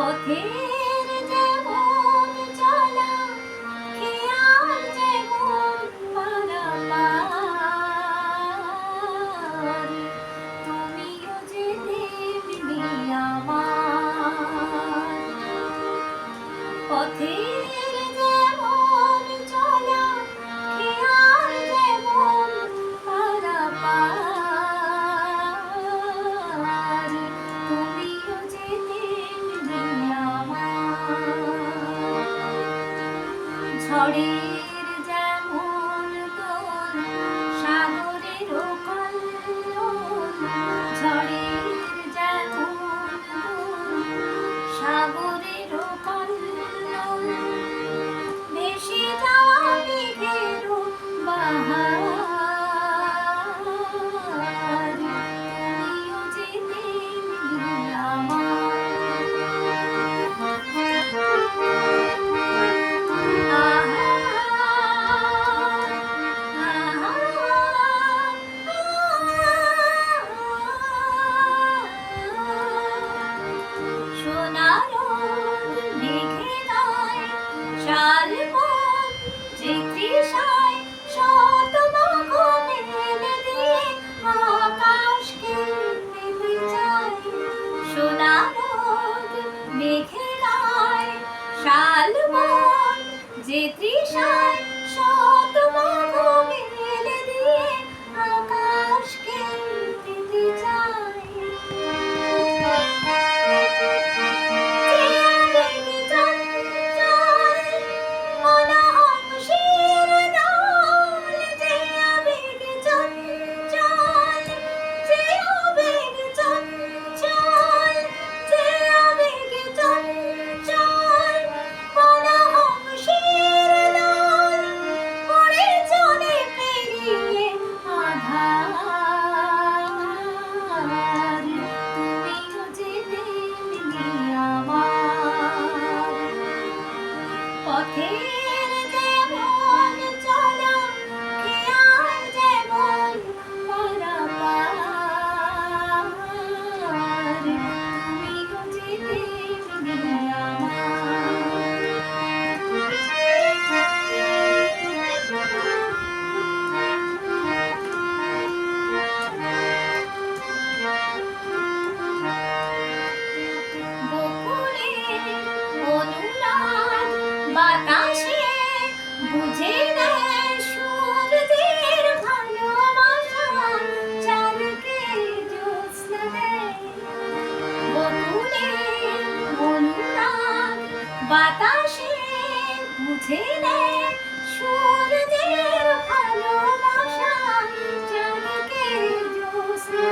পথের যেমন চলা খেয়াল যেমন পারাপার তুমিও যে দেবী আমার পথের Howdy. T-shirt. Okay. বাতাসে বুঝে নেয় সূর্যের ভালোবাসা। চারকে জ্যোৎস্না দেয়। বকুলে অনুরাগ বাতাসে বুঝে নেয় সূর্যের ভালোবাসা। চারকে জ্যোৎস্না